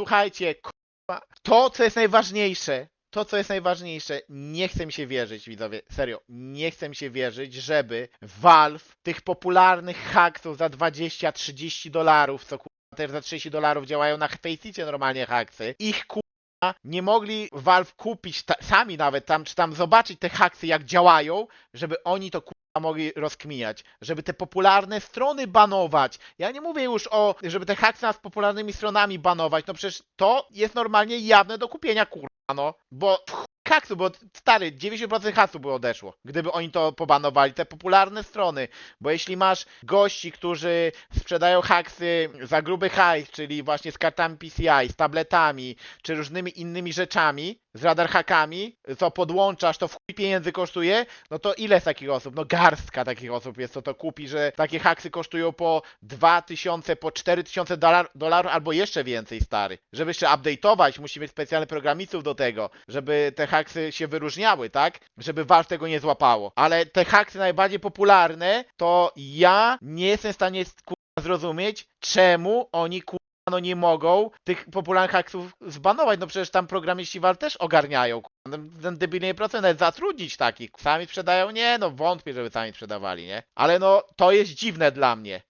słuchajcie, to co jest najważniejsze, to co jest najważniejsze, nie chcę mi się wierzyć, widzowie, serio, nie chcę mi się wierzyć, żeby Valve tych popularnych haksów za 20-30 dolarów, co kurwa też za 30 dolarów działają na Faceicie normalnie haksy, ich kurwa nie mogli Valve kupić sami nawet tam, czy tam zobaczyć te haksy jak działają, żeby oni to kurwa mogli rozkminiać, żeby te popularne strony banować. Ja nie mówię już o, żeby te haksy nad popularnymi stronami banować, no przecież to jest normalnie jawne do kupienia, kurwa, no, bo haksu, bo stary, 90% haksu by odeszło, gdyby oni to pobanowali, te popularne strony, bo jeśli masz gości, którzy sprzedają haksy za gruby hajs, czyli właśnie z kartami PCI, z tabletami, czy różnymi innymi rzeczami, z radar hackami, co podłączasz, to w pieniędzy kosztuje, no to ile jest takich osób? No garstka takich osób jest, co to kupi, że takie haksy kosztują po 2000, po 4000 dolar, dolarów albo jeszcze więcej, stary. Żeby jeszcze update'ować, musi mieć specjalnych programistów do tego, żeby te haksy się wyróżniały, tak? Żeby Valve tego nie złapało. Ale te haksy najbardziej popularne, to ja nie jestem w stanie zrozumieć, czemu oni kurwa, no nie mogą tych popularnych haksów zbanować, no przecież tam programiści Valve też ogarniają, ten debilny procent, nawet zatrudnić takich, sami sprzedają, nie, no wątpię, żeby sami sprzedawali, nie? Ale no, to jest dziwne dla mnie,